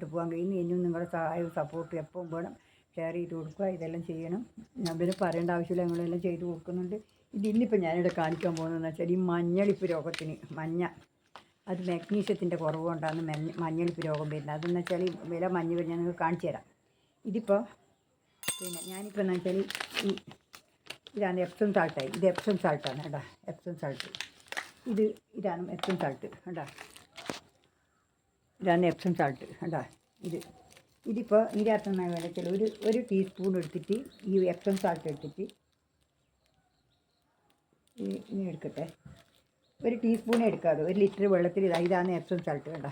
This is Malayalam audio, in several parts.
മുന്നോട്ട് പോകാൻ കഴിയുന്നു. ഇനിയും നിങ്ങളുടെ സഹായവും സപ്പോർട്ടും എപ്പം വേണം ഷെയർ ചെയ്ത് കൊടുക്കുക. ഇതെല്ലാം ചെയ്യണം. ഞാൻ പിന്നെ പറയേണ്ട ആവശ്യമില്ല. ഞങ്ങളെല്ലാം ചെയ്ത് കൊടുക്കുന്നുണ്ട്. ഇത് ഇന്നിപ്പോൾ ഞാനിവിടെ കാണിക്കാൻ പോകുന്നതെന്ന് വെച്ചാൽ ഈ മഞ്ഞളിപ്പ് രോഗത്തിന് മഞ്ഞ അത് മാഗ്നീഷ്യത്തിന്റെ കുറവ് കൊണ്ടാണ് മഞ്ഞ മഞ്ഞളിപ്പ് രോഗം വരുന്നത്. അതെന്ന് വെച്ചാൽ വില മഞ്ഞ ഞാൻ നിങ്ങൾക്ക് കാണിച്ചു തരാം. ഇതിപ്പോൾ പിന്നെ ഞാനിപ്പോൾ എന്ന് വെച്ചാൽ ഈ ഇതാണ് എപ്സം സാൾട്ടായി ഇത് എപ്സം സാൾട്ടാണ് കേട്ടോ. എപ്സം സാൾട്ട് ഇത് ഇതാണ് എപ്സം സാൾട്ട് കേട്ടോ ഇതാണ് എപ്സം സാൾട്ട് കേട്ടോ ഇത് ഇതിപ്പോൾ ഇതിനകത്തുനിന്ന് വേണ്ടച്ചാൽ ഒരു ഒരു ടീസ്പൂൺ എടുത്തിട്ട് ഈ എപ്സം സാൾട്ട് എടുത്തിട്ട് ഇനി എടുക്കട്ടെ. ഒരു ടീസ്പൂണേ എടുക്കാതെ ഒരു ലിറ്റർ വെള്ളത്തിൽ ഇതാ ഇതാണ് എപ്സം സാൾട്ട് വേണ്ട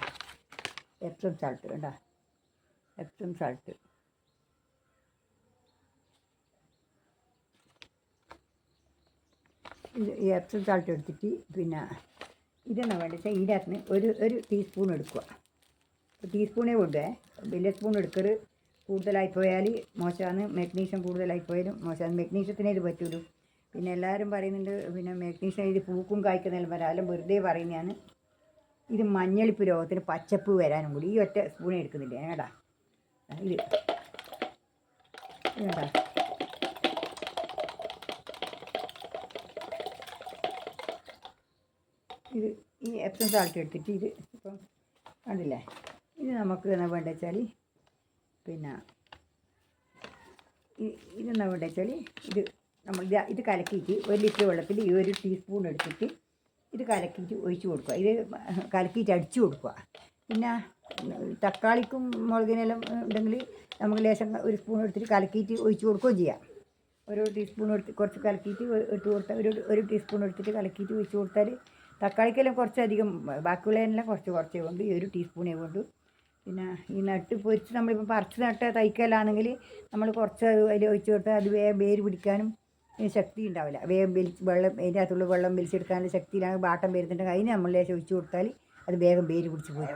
എപ്സം സാൾട്ട് വേണ്ട എപ്സം സാൾട്ട് ഇത് ഈ എപ്സം സാൾട്ട് എടുത്തിട്ട് പിന്നെ ഇതെന്നാ വേണ്ടത് ഇതിനകത്ത് ഒരു ഒരു ടീസ്പൂൺ എടുക്കുക. ടീസ്പൂണേ കൊണ്ടുവേ വലിയ സ്പൂൺ എടുക്കരുത് കൂടുതലായി പോയാൽ മോശമാണ്. മെഗ്നീഷ്യം കൂടുതലായി പോയാലും മോശമാണ്. മെഗ്നീഷ്യത്തിനേ ഇത് പറ്റുള്ളൂ പിന്നെ എല്ലാവരും പറയുന്നുണ്ട് പിന്നെ മെഗ്നീഷ്യം ഇത് പൂക്കും കായ്ക്കുന്ന വരാലും വെറുതെ പറയുന്നതാണ്. ഇത് മഞ്ഞളിപ്പ് രോഗത്തിന് പച്ചപ്പ് വരാനും കൂടി ഈ ഒറ്റ സ്പൂൺ എടുക്കുന്നില്ല? ഏടാ ഇത് ഇതാ ഇത് ഈ എപ്സം സാൾട്ട് എടുത്തിട്ട് ഇത് ഇപ്പം കണ്ടില്ലേ? ഇത് നമുക്ക് എന്നാ വേണ്ടത് വെച്ചാൽ പിന്നെ ഇതെന്നാ വേണ്ടത് വെച്ചാൽ ഇത് നമ്മൾ ഇത് കലക്കിയിട്ട് ഒരു ലിറ്റർ വെള്ളത്തിൽ ഈ ഒരു ടീസ്പൂൺ എടുത്തിട്ട് ഇത് കലക്കിയിട്ട് ഒഴിച്ച് കൊടുക്കുക. ഇത് കലക്കിയിട്ട് അടിച്ചു കൊടുക്കുക. പിന്നെ തക്കാളിക്കും മുളകിനെല്ലാം ഉണ്ടെങ്കിൽ നമുക്ക് ലേശം ഒരു സ്പൂൺ എടുത്തിട്ട് കലക്കിയിട്ട് ഒഴിച്ച് കൊടുക്കുകയും ചെയ്യാം. ഒരു ടീസ്പൂൺ എടുത്ത് കുറച്ച് കലക്കിയിട്ട് ഇട്ട് കൊടുത്താൽ ഒരു ഒരു ടീസ്പൂൺ എടുത്തിട്ട് കലക്കിയിട്ട് ഒഴിച്ച് കൊടുത്താൽ തക്കാളിക്കെല്ലാം കുറച്ചധികം ബാക്കിയുള്ളതിനെല്ലാം കുറച്ച് കുറച്ചേ കൊണ്ട് ഈ ഒരു ടീസ്പൂണേ കൊണ്ട് പിന്നെ ഈ നട്ട് പൊരിച്ച് നമ്മളിപ്പോൾ പറിച്ച് നട്ട തൈക്കലാണെങ്കിൽ നമ്മൾ കുറച്ച് അതിൽ ഒഴിച്ച് കൊടുത്താൽ അത് വേഗം വേര് പിടിക്കാനും ശക്തി ഉണ്ടാവില്ല. വേഗം വലിച്ച് വെള്ളം അതിന്റെ അകത്തുള്ള വെള്ളം വലിച്ചെടുക്കാനുള്ള ശക്തിയിലാണ് ബാട്ടം വരുന്നുണ്ടെങ്കിൽ അതിന് നമ്മൾ ലേശം ഒഴിച്ച് കൊടുത്താൽ അത് വേഗം വേര് പിടിച്ച് പോയി.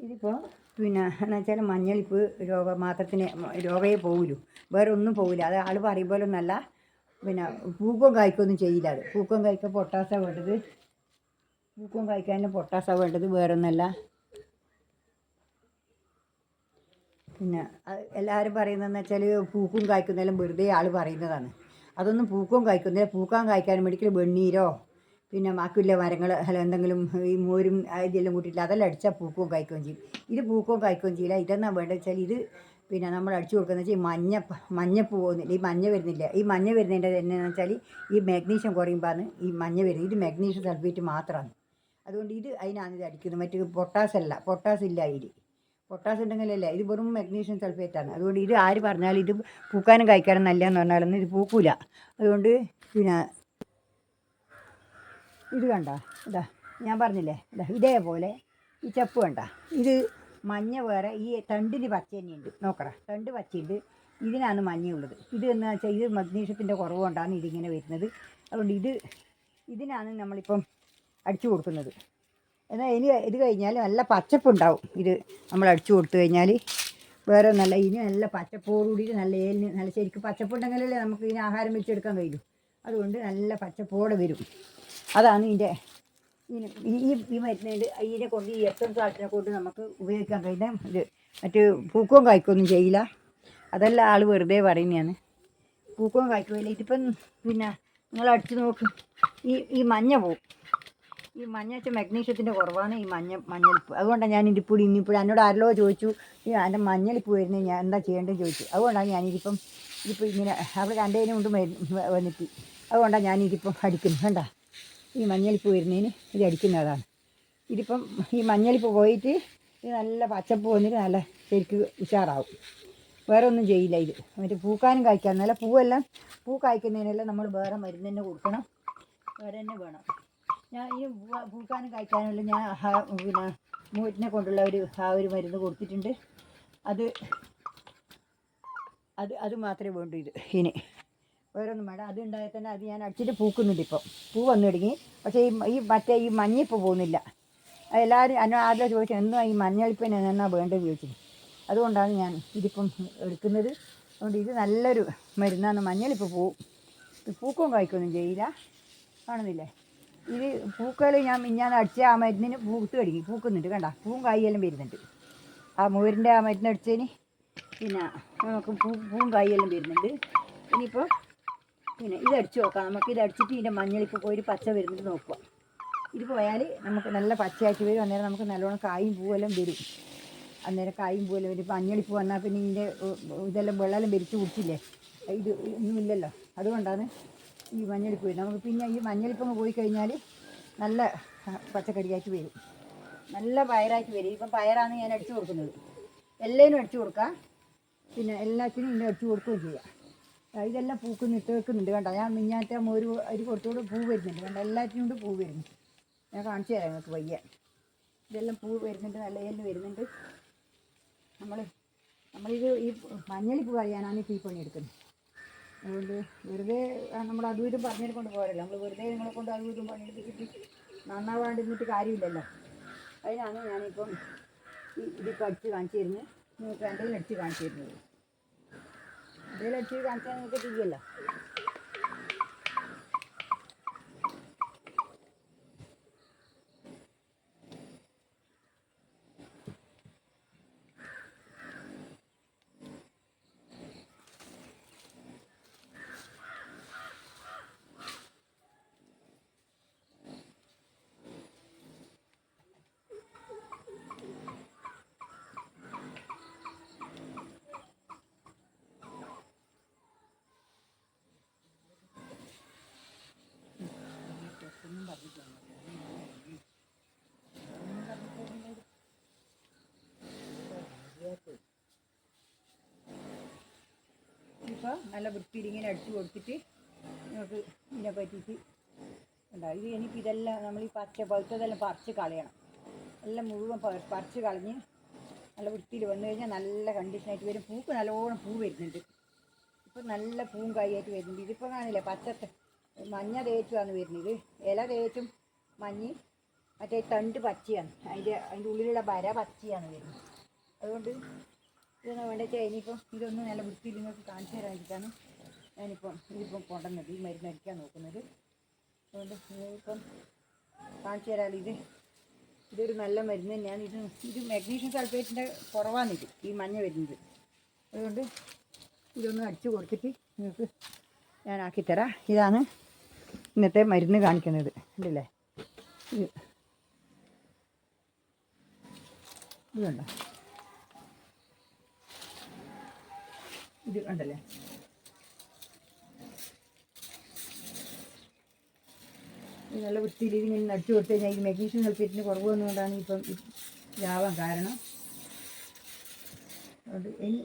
ഇതിപ്പോൾ പിന്നെ എന്ന് വെച്ചാൽ മഞ്ഞളിപ്പ് രോഗം മാത്രത്തിന് രോഗമേ പോകില്ലു വേറെ ഒന്നും പോകില്ല അത് ആൾ പറയും പോലെ ഒന്നല്ല. പിന്നെ പൂക്കം കായ്ക്കൊന്നും ചെയ്യില്ല അത്. പൂക്കം കായ്ക്കാൻ പൊട്ടാസാണ് വേണ്ടത്. പൂക്കം കായ്ക്കാൻ പൊട്ടാസാണ് വേണ്ടത് വേറെ ഒന്നല്ല പിന്നെ എല്ലാവരും പറയുന്നതെന്ന് വെച്ചാൽ പൂക്കും കായ്ക്കുന്നതെല്ലാം വെറുതെ ആൾ പറയുന്നതാണ്. അതൊന്നും പൂക്കും കായ്ക്കുന്നില്ല. പൂക്കാൻ കായ്ക്കാൻ വേണ്ടിയിട്ട് വെണ്ണീരോ പിന്നെ ബാക്കിയുള്ള മരങ്ങൾ അല്ല എന്തെങ്കിലും ഈ മോരും ഇതെല്ലാം കൂട്ടിയില്ല അതെല്ലാം അടിച്ചാൽ പൂക്കവും കായ്ക്കുകയും ചെയ്യും. ഇത് പൂക്കവും കായ്ക്കുകയും ചെയ്യില്ല. ഇതെന്നാ വേണ്ടത് വെച്ചാൽ ഇത് പിന്നെ നമ്മൾ അടിച്ചു കൊടുക്കുന്നത് വെച്ചാൽ ഈ മഞ്ഞ മഞ്ഞ പോകുന്നില്ല. ഈ മഞ്ഞ വരുന്നില്ല. ഈ മഞ്ഞ വരുന്നതിന്റെ എന്നാന്ന് വെച്ചാൽ ഈ മാഗ്നീഷ്യം കുറയുമ്പോൾ ഈ മഞ്ഞ വരുന്നത്. ഇത് മാഗ്നീഷ്യം സൾഫേറ്റ് മാത്രമാണ്. അതുകൊണ്ട് ഇത് അതിനാണ് ഇത് അടിക്കുന്നത്. മറ്റു പൊട്ടാസ് അല്ല. പൊട്ടാസ് ഇല്ല ഇതിൽ പൊട്ടാസ് ഉണ്ടെങ്കിലല്ല ഇത് വെറും മഗ്നീഷ്യം സൾഫേറ്റാണ് അതുകൊണ്ട് ഇത് ആര് പറഞ്ഞാലും ഇത് പൂക്കാനും കായ്ക്കാനും എന്ന് പറഞ്ഞാലൊന്നും ഇത് പൂക്കൂല. അതുകൊണ്ട് പിന്നെ ഇത് കണ്ട? ഇതാ ഞാൻ പറഞ്ഞില്ലേ? ഇതാ ഇതേപോലെ ഈ ചപ്പ് കണ്ട? ഇത് മഞ്ഞ വേറെ ഈ തണ്ടിന് പച്ച തന്നെയുണ്ട് നോക്കറ തണ്ട് പച്ചയുണ്ട്. ഇതിനാണ് മഞ്ഞയുള്ളത്. ഇത് എന്ന് വെച്ചാൽ ഇത് മഗ്നീഷ്യത്തിന്റെ കുറവ് കൊണ്ടാണ് ഇതിങ്ങനെ വരുന്നത്. അതുകൊണ്ട് ഇത് ഇതിനാണ് നമ്മളിപ്പം അടിച്ചു കൊടുക്കുന്നത്. എന്നാൽ ഇനി ഇത് കഴിഞ്ഞാൽ നല്ല പച്ചപ്പുണ്ടാവും. ഇത് നമ്മൾ അടിച്ചു കൊടുത്തു കഴിഞ്ഞാൽ വേറെ നല്ല ഇനി നല്ല പച്ചപ്പോടുകൂടി നല്ല ഏലിന് നല്ല ശരിക്കും പച്ചപ്പുണ്ടെങ്കിലല്ലേ നമുക്ക് ഇതിന് ആഹാരം വെച്ചെടുക്കാൻ കഴിയൂ. അതുകൊണ്ട് നല്ല പച്ചപ്പോടെ വരും. അതാണ് ഇതിന്റെ ഈ ഈ മരുന്നുകൊണ്ട് ഇതിനെ കൊണ്ട് ഈ എത്ര സാധനത്തിനെ കൊണ്ട് നമുക്ക് ഉപയോഗിക്കാൻ കഴിയുന്ന ഇത്. മറ്റ് പൂക്കവും കായ്ക്കൊന്നും ചെയ്യില്ല. അതല്ല ആൾ വെറുതെ പറയുന്നതാണ്. പൂക്കവും കായ്ക്കില്ല ഇതിപ്പം പിന്നെ നിങ്ങൾ അടിച്ച് നോക്ക്. ഈ ഈ മഞ്ഞ പോവും ഈ മഞ്ഞ വെച്ചാൽ മഗ്നീഷ്യത്തിന്റെ കുറവാണ് ഈ മഞ്ഞ മഞ്ഞളിപ്പ് അതുകൊണ്ടാണ് ഞാൻ ഇതിപ്പോൾ ഇന്നിപ്പോൾ എന്നോട് ആരല്ലോ ചോദിച്ചു. ഈ എന്റെ മഞ്ഞളിപ്പ് വരുന്നത് ഞാൻ എന്താ ചെയ്യേണ്ടത് ചോദിച്ചു. അതുകൊണ്ടാണ് ഞാനിതിപ്പം ഇതിപ്പോൾ ഇങ്ങനെ അവിടെ രണ്ടേനും കൊണ്ട് വന്നിട്ട്. അതുകൊണ്ടാണ് ഞാനിതിപ്പം അടിക്കുന്നത് കണ്ട. ഈ മഞ്ഞളിപ്പ് വരുന്നതിന് ഇത് അടിക്കുന്നതാണ്. ഇതിപ്പം ഈ മഞ്ഞളിപ്പ് പോയിട്ട് ഇത് നല്ല പച്ചപ്പ് വന്നിട്ട് നല്ല ശരിക്ക് ഉഷാറാവും. വേറെ ഒന്നും ചെയ്യില്ല ഇത്. മറ്റേ പൂക്കാനും കായ്ക്കാൻ നല്ല പൂവെല്ലാം പൂ കായ്ക്കുന്നതിനെല്ലാം നമ്മൾ വേറെ മരുന്ന് തന്നെ കൊടുക്കണം. വേറെ തന്നെ വേണം. ഞാൻ ഈ പൂക്കാനും കായ്ക്കാനുള്ള ഞാൻ പിന്നെ മൂറ്റിനെ കൊണ്ടുള്ള ഒരു ആ ഒരു മരുന്ന് കൊടുത്തിട്ടുണ്ട്. അത് അത് അത് മാത്രമേ വേണ്ടൂ ഇത് ഇനി. വേറെ ഒന്നും വേണ്ട അത് ഉണ്ടായാൽ തന്നെ അത് ഞാൻ അടിച്ചിട്ട് പൂക്കുന്നുണ്ട് ഇപ്പം. പൂ വന്നു തുടങ്ങി. പക്ഷേ ഈ ഈ മറ്റേ ഈ മഞ്ഞിപ്പോൾ പോകുന്നില്ല. എല്ലാവരും എന്നോട് ആദ്യം ചോദിച്ചു എന്താ ഈ മഞ്ഞളിപ്പിന് എന്നാ വേണ്ടത്? ചോദിച്ചത് അതുകൊണ്ടാണ് ഞാൻ ഇതിപ്പം എടുക്കുന്നത്. അതുകൊണ്ട് ഇത് നല്ലൊരു മരുന്നാണ്. മഞ്ഞളിപ്പോൾ പോവും പൂക്കവും കായ്ക്കൊന്നും ചെയ്യില്ല. കാണുന്നില്ലേ? ഇത് പൂക്കൾ ഞാൻ ഞാൻ അടിച്ച ആ മരുന്നിന് പൂത്ത് കടിക്കും പൂക്കുന്നുണ്ട് കണ്ട. പൂവും കായെല്ലാം വരുന്നുണ്ട്. ആ മൂരിന്റെ ആ മരുന്ന് അടിച്ചതിന് പിന്നെ നമുക്ക് പൂ പൂവും കായെല്ലാം വരുന്നുണ്ട്. ഇനിയിപ്പോൾ പിന്നെ ഇത് അടിച്ചു നോക്കാം. നമുക്ക് ഇത് അടിച്ചിട്ട് ഇതിന്റെ മഞ്ഞളിപ്പോൾ പോയി പച്ച വരുന്നത് നോക്കുക ഇത് പോയാൽ നമുക്ക് നല്ല പച്ചയായിട്ട് വരും. അന്നേരം നമുക്ക് നല്ലോണം കായും പൂവെല്ലാം വരും. അന്നേരം കായും പൂവെല്ലാം വരും. മഞ്ഞളിപ്പ് വന്നാൽ പിന്നെ ഇതിന്റെ ഇതെല്ലാം വെള്ളം വരിച്ച് കുടിച്ചില്ലേ? ഇത് ഒന്നുമില്ലല്ലോ അതുകൊണ്ടാണ് ഈ മഞ്ഞളിപ്പ് വരും നമുക്ക് പിന്നെ ഈ മഞ്ഞളിപ്പങ്ങ് പോയി കഴിഞ്ഞാൽ നല്ല പച്ചക്കറിയായിട്ട് വരും. നല്ല പയറായിട്ട് വരും. ഇപ്പം പയറാണ് ഞാൻ അടിച്ചു കൊടുക്കുന്നത്. എല്ലാവരും അടിച്ചു കൊടുക്കാം. പിന്നെ എല്ലാത്തിനും ഇങ്ങനെ അടിച്ചു കൊടുക്കുകയും ചെയ്യാം. ഇതെല്ലാം പൂക്ക് നിട്ട് വെക്കുന്നുണ്ട് കണ്ടോ? ഞാൻ മിഞ്ഞാറ്റ ഒരു അരി കൊടുത്തോട് പൂ വരുന്നുണ്ട് കണ്ടോ? എല്ലാറ്റിനും കൊണ്ട് പൂ വരുന്നു. ഞാൻ കാണിച്ചു തരാം നിങ്ങൾക്ക് വയ്യ ഇതെല്ലാം പൂ വരുന്നുണ്ട് നല്ല എല്ലാം വരുന്നുണ്ട്. നമ്മൾ നമ്മളിത് ഈ മഞ്ഞളിപ്പൂ ഇപ്പോൾ ഈ പണി എടുക്കുന്നത്. അതുകൊണ്ട് വെറുതെ നമ്മൾ അതും ഇതും പറഞ്ഞെടുക്കൊണ്ട് പോരല്ലോ. നമ്മൾ വെറുതെ നിങ്ങളെ കൊണ്ട് അതും ഇതും നന്നാവാണ്ട് നന്നാവാണ്ടിരുന്നിട്ട് കാര്യമില്ലല്ലോ. അതിനാണ് ഞാനിപ്പം ഈ ഇതിപ്പോൾ അടിച്ച് തരുന്നത്. നിങ്ങൾക്ക് എന്തെങ്കിലും അടിച്ച് കാണിച്ചു തരുന്നത്. അടിച്ച് കാണിച്ചാൽ നിങ്ങൾക്ക് തിരിയല്ലോ ഇപ്പോൾ നല്ല വൃത്തിയിൽ ഇങ്ങനെ അടിച്ചു കൊടുത്തിട്ട് നിങ്ങൾക്ക് ഇതിനെ പറ്റിയിട്ട് ഉണ്ടാവും. ഇത് എനിക്ക് ഇതെല്ലാം നമ്മൾ ഈ പച്ച പഴുത്തതെല്ലാം പറിച്ച് കളയണം. എല്ലാം മുഴുവൻ പറിച്ച് കളഞ്ഞ് നല്ല വൃത്തിയിൽ വന്നു കഴിഞ്ഞാൽ നല്ല കണ്ടീഷനായിട്ട് വരും. പൂക്ക് നല്ലോണം പൂ വരുന്നുണ്ട്. ഇപ്പം നല്ല പൂവും കായായിട്ട് വരുന്നുണ്ട്. ഇതിപ്പോൾ കാണില്ല പച്ച മഞ്ഞ തേച്ചുമാണ് വരുന്നത്. ഇല തേച്ചും മഞ്ഞ് മറ്റേ തണ്ട് പച്ചയാണ്. അതിന്റെ അതിന്റെ ഉള്ളിലുള്ള വര പച്ചയാണ് വരുന്നത്. അതുകൊണ്ട് ഇതൊന്നും വേണ്ട വെച്ചാൽ ഇനിയിപ്പം ഇതൊന്നും നല്ല വൃത്തിയിൽ നിങ്ങൾക്ക് കാണിച്ചു തരാതിരിക്കാനും ഞാനിപ്പം ഇതിപ്പം കൊണ്ടുവന്നത് ഈ മരുന്ന് അടിക്കാൻ നോക്കുന്നത്. അതുകൊണ്ട് ഇപ്പം കാണിച്ചു തരാമല്ലോ ഇത് ഇതൊരു നല്ല മരുന്ന് തന്നെയാണ്. ഇത് ഇത് മാഗ്നീഷ്യം സൾഫേറ്റിന്റെ കുറവാണിത് ഈ മഞ്ഞ വരുന്നത്. അതുകൊണ്ട് ഇതൊന്ന് അടിച്ചു കൊടുത്തിട്ട് നിങ്ങൾക്ക് ഞാൻ ആക്കിത്തരാം ഇതാണ് ഇന്നത്തെ മരുന്ന് കാണിക്കുന്നത് ഉണ്ടല്ലേ ഇത്. ഇത് ഇത് കണ്ടല്ലേ? ഇത് നല്ല വൃത്തിയിൽ ഇങ്ങനെ നട്ടു കൊടുത്തു കഴിഞ്ഞാൽ ഈ മെഗ്നീഷ്യം സൾഫേറ്റിന് കുറവ് വന്നുകൊണ്ടാണ് ഇപ്പം ഇതാവാൻ കാരണം. അതുകൊണ്ട് ഇനി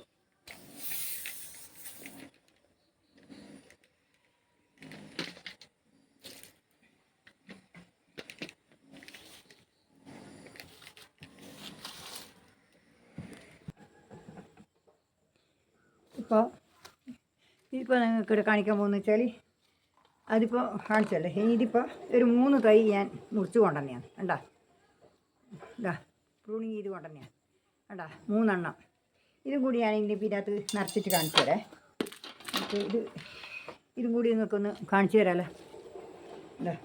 ഇപ്പോൾ ഇതിപ്പോൾ നിങ്ങൾക്ക് ഇവിടെ കാണിക്കാൻ പോകുന്ന വെച്ചാൽ അതിപ്പോൾ കാണിച്ചല്ലേ? ഇതിപ്പോൾ ഒരു മൂന്ന് തൈ ഞാൻ മുറിച്ച് കൊണ്ടുവന്നെയാണ് കണ്ടാ? ഇതാ പ്രൂണിങ് ചെയ്ത് കൊണ്ടുവന്നെയാണ് കണ്ടാ? മൂന്നെണ്ണം. ഇതും കൂടി ഇതിന്റെ ഇതിനകത്ത് നിറച്ചിട്ട് കാണിച്ചു തരാം. അപ്പോൾ ഇത് ഇതും കൂടി നിങ്ങൾക്കൊന്ന് കാണിച്ചു തരാമല്ലോ ഇതാ.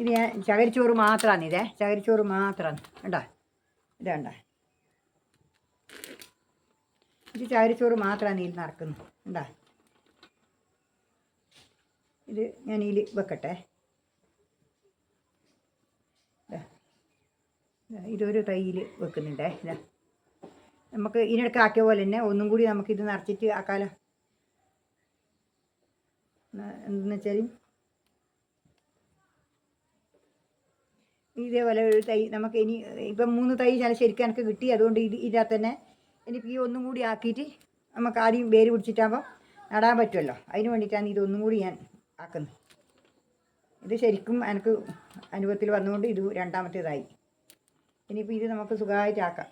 ഇത് ഞാൻ ചകരിച്ചോറ് മാത്രമാണ് ഇതേ. ചകരിച്ചോറ് മാത്രമാണ്. കണ്ടാ? ഇതാണ്ടാ ഇത് ചാരിച്ചോറ് മാത്രമാണ് ഇതിൽ നടക്കുന്നത് എന്താ ഇത് ഞാൻ ഇതിൽ വെക്കട്ടെ. ഇതൊരു തൈയിൽ വെക്കുന്നുണ്ടേ. ഇതാ നമുക്ക് ഇതിനിടയ്ക്ക് ആക്കിയ പോലെ തന്നെ ഒന്നും കൂടി നമുക്കിത് നിറച്ചിട്ട് ആക്കാലോ. എന്തെന്ന് വെച്ചാൽ ഇതേപോലെ ഒരു തൈ നമുക്ക് ഇനി ഇപ്പം മൂന്ന് തൈ ഞാൻ ശരിക്കും എനിക്ക് കിട്ടി. അതുകൊണ്ട് ഇത് ഇതിനകത്ത് തന്നെ ഇനിയിപ്പോൾ ഈ ഒന്നും കൂടി ആക്കിയിട്ട് നമുക്ക് ആദ്യം വേര് പിടിച്ചിട്ടാകുമ്പോൾ നടാൻ പറ്റുമല്ലോ. അതിന് വേണ്ടിയിട്ടാണ് ഇതൊന്നും കൂടി ഞാൻ ആക്കുന്നത്. ഇത് ശരിക്കും എനിക്ക് അനുഭവത്തിൽ വന്നുകൊണ്ട് ഇത് രണ്ടാമത്തേതായി. ഇനിയിപ്പോൾ ഇത് നമുക്ക് സുഖമായിട്ട് ആക്കാം.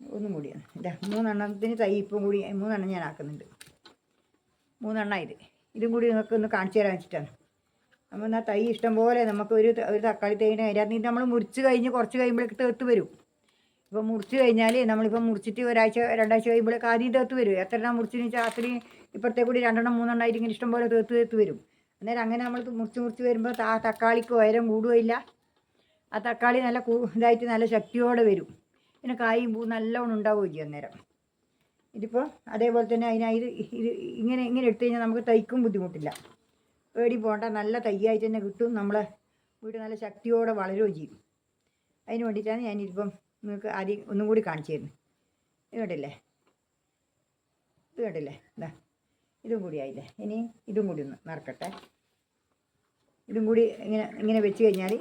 ഒന്നും കൂടിയാണ് ഇതാ മൂന്നെണ്ണത്തിന് തൈ ഇപ്പം കൂടി മൂന്നെണ്ണം ഞാൻ ആക്കുന്നുണ്ട്. മൂന്നെണ്ണം ഇത്. ഇതും കൂടി നിങ്ങൾക്ക് ഒന്ന് കാണിച്ചു തരാൻ വെച്ചിട്ടാണ്. നമ്മൾ എന്നാൽ തൈ ഇഷ്ടം പോലെ നമുക്ക് ഒരു ഒരു തക്കാളി തൈന് അതിനകത്ത് നമ്മൾ മുറിച്ച് കഴിഞ്ഞ് കുറച്ച് കഴിയുമ്പോഴേക്ക് തീർത്ത് വരും. ഇപ്പം മുറിച്ച് കഴിഞ്ഞാൽ നമ്മളിപ്പോൾ മുറിച്ചിട്ട് ഒരാഴ്ച രണ്ടാഴ്ച കഴിയുമ്പോൾ ആദ്യം തേർത്ത് വരും. എത്ര എണ്ണം മുറിച്ചെന്ന് വെച്ചാൽ അത്രയും ഇപ്പുറത്തെ കൂടി രണ്ടെണ്ണം മൂന്നെണ്ണം ആയിട്ട് ഇഷ്ടം പോലെ തേർത്ത് തേർത്ത് വരും. അന്നേരം അങ്ങനെ നമ്മൾ മുറിച്ച് മുറിച്ച് വരുമ്പോൾ ആ തക്കാളിക്ക് ഉയരം കൂടുകയില്ല. ആ തക്കാളി നല്ല ഇതായിട്ട് നല്ല ശക്തിയോടെ വരും. പിന്നെ കായും പൂ നല്ലോണം ഉണ്ടാവുകയും ചെയ്യും അന്നേരം. ഇതിപ്പോൾ അതേപോലെ തന്നെ അതിനായി ഇത് ഇങ്ങനെ ഇങ്ങനെ എടുത്തു കഴിഞ്ഞാൽ നമുക്ക് തൈക്കും ബുദ്ധിമുട്ടില്ല. പേടി പോകണ്ട നല്ല തയ്യായിട്ട് തന്നെ കിട്ടും. നമ്മളെ വീട് നല്ല ശക്തിയോടെ വളരുകയും ചെയ്യും. അതിന് വേണ്ടിയിട്ടാണ് ഞാനിതിപ്പം നിങ്ങൾക്ക് അരി ഒന്നും കൂടി കാണിച്ചു തരുന്നു ഇത് കണ്ടില്ലേ? ഇത് കണ്ടില്ലേ? ഇതാ ഇതും കൂടി ആയില്ലേ? ഇനി ഇതും കൂടി ഒന്ന് നിറക്കട്ടെ ഇതും കൂടി ഇങ്ങനെ ഇങ്ങനെ വെച്ച് കഴിഞ്ഞാൽ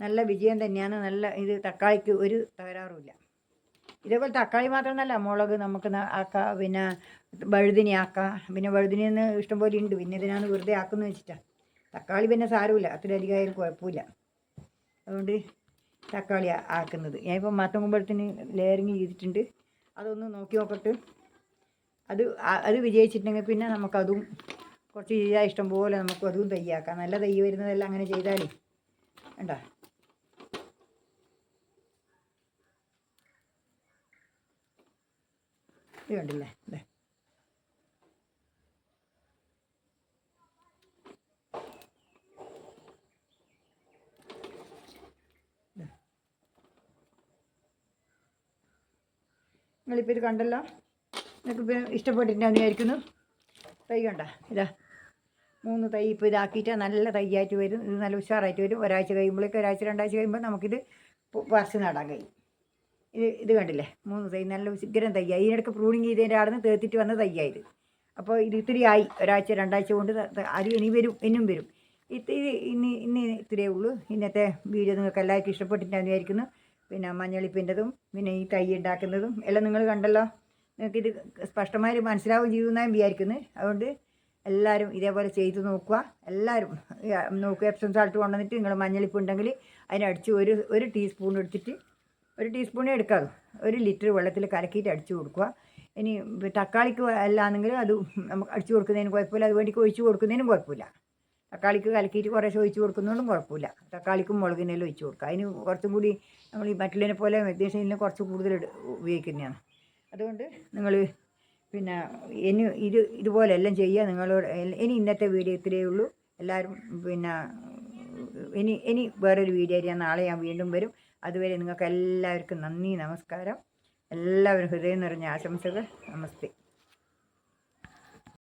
നല്ല വിജയം തന്നെയാണ്. നല്ല ഇത് തക്കാളിക്ക് ഒരു തകരാറുമില്ല. ഇതേപോലെ തക്കാളി മാത്രമല്ല മുളക് നമുക്ക് ആക്കാം പിന്നെ വഴുതിനി ആക്കാം. പിന്നെ വഴുതിനി എന്ന് ഇഷ്ടംപോലെ ഉണ്ട്. പിന്നെ ഇതിനാണ് വെറുതെ ആക്കുന്നത് വെച്ചിട്ടാണ് തക്കാളി പിന്നെ സാരമില്ല. അത്രയധികം ആയാലും കുഴപ്പമില്ല. അതുകൊണ്ട് തക്കാളി ആക്കുന്നത്. ഞാനിപ്പോൾ മത്തം കുമ്പഴത്തിന് ലെയറിങ് ചെയ്തിട്ടുണ്ട്. അതൊന്ന് നോക്കി നോക്കട്ട്. അത് അത് വിജയിച്ചിട്ടുണ്ടെങ്കിൽ പിന്നെ നമുക്കതും കുറച്ച് ചെയ്യാൻ ഇഷ്ടം പോലെ നമുക്ക് അതും തയ്യാക്കാം. നല്ല തൈ വരുന്നതെല്ലാം അങ്ങനെ ചെയ്താലേ. വേണ്ട ഇത് കണ്ടില്ലേ? ഇതേ നിങ്ങളിപ്പോൾ ഇത് കണ്ടല്ലോ? നിങ്ങൾക്ക് ഇപ്പം ഇഷ്ടപ്പെട്ടിട്ടുണ്ടെന്ന് വിചാരിക്കുന്നു. തൈ കണ്ട? ഇതാ. മൂന്ന് തൈ ഇപ്പോൾ ഇതാക്കിയിട്ട് നല്ല തൈയായിട്ട് വരും. ഇത് നല്ല ഉഷാറായിട്ട് വരും. ഒരാഴ്ച കഴിയുമ്പോഴേക്ക് ഒരാഴ്ച രണ്ടാഴ്ച കഴിയുമ്പോൾ നമുക്കിത് പറിച്ച് നടാൻ കഴിയും. ഇത് ഇത് കണ്ടില്ലേ? മൂന്ന് തൈ നല്ല ഉഗ്രം തയ്യായി ഇതിനിടയ്ക്ക് പ്രൂണിങ് ചെയ്തതിന്റെ അവിടെ നിന്ന് തേത്തിട്ട് വന്ന തയ്യായത് അപ്പോൾ ഇത് ഇത്തിരി ആയി. ഒരാഴ്ച രണ്ടാഴ്ച കൊണ്ട് അത് ഇനി വരും ഇന്നും വരും. ഇത്തിരി ഇന്ന് ഇനി ഇനി ഇത്രയേ ഉള്ളൂ. ഇന്നത്തെ വീഡിയോ നിങ്ങൾക്ക് എല്ലാവർക്കും ഇഷ്ടപ്പെട്ടിട്ടാന്ന് വിചാരിക്കുന്നു. പിന്നെ മഞ്ഞളിപ്പിന്റെതും പിന്നെ ഈ തൈ ഉണ്ടാക്കുന്നതും എല്ലാം നിങ്ങൾ കണ്ടല്ലോ. നിങ്ങൾക്ക് ഇത് സ്പഷ്ടമായി മനസ്സിലാവുകയും ചെയ്തു എന്നാണ് വിചാരിക്കുന്നത് അതുകൊണ്ട് എല്ലാവരും ഇതേപോലെ ചെയ്ത് നോക്കുക. എല്ലാവരും നോക്കുക. എപ്സം സാൾട്ട് കൊണ്ടുവന്നിട്ട് നിങ്ങൾ മഞ്ഞളിപ്പ് ഉണ്ടെങ്കിൽ അതിനടിച്ച് ഒരു ഒരു ടീസ്പൂൺ എടുത്തിട്ട് ഒരു ടീസ്പൂണേ എടുക്കാതെ ഒരു ലിറ്റർ വെള്ളത്തിൽ കലക്കിയിട്ട് അടിച്ചു കൊടുക്കുക. ഇനി തക്കാളിക്ക് അല്ലാന്നെങ്കിൽ അത് നമുക്ക് അടിച്ചു കൊടുക്കുന്നതിന് കുഴപ്പമില്ല. അത് വേണ്ടി ഒഴിച്ച് കൊടുക്കുന്നതിനും കുഴപ്പമില്ല. തക്കാളിക്ക് കലക്കിയിട്ട് കുറേ ഒഴിച്ച് കൊടുക്കുന്നതുകൊണ്ടും കുഴപ്പമില്ല. തക്കാളിക്കും മുളകിനെല്ലാം ഒഴിച്ച് കൊടുക്കുക. അതിന് കുറച്ചും കൂടി നമ്മൾ ഈ മറ്റുള്ളതിനെ പോലെ മെഗ്നീഷ്യനിൽ കുറച്ച് കൂടുതൽ ഉപയോഗിക്കുന്നതാണ്. അതുകൊണ്ട് നിങ്ങൾ പിന്നെ ഇനി ഇത് ഇതുപോലെ എല്ലാം ചെയ്യുക. നിങ്ങളോട് ഇനി ഇന്നത്തെ ഇത്രയേ ഉള്ളൂ. എല്ലാവരും പിന്നെ ഇനി ഇനി വേറൊരു വീഡിയോ ഞാൻ നാളെ ഞാൻ വീണ്ടും വരും. അതുവരെ നിങ്ങൾക്ക് എല്ലാവർക്കും നന്ദി നമസ്കാരം. എല്ലാവരും ഹൃദയം നിറഞ്ഞ ആശംസകൾ. നമസ്തേ.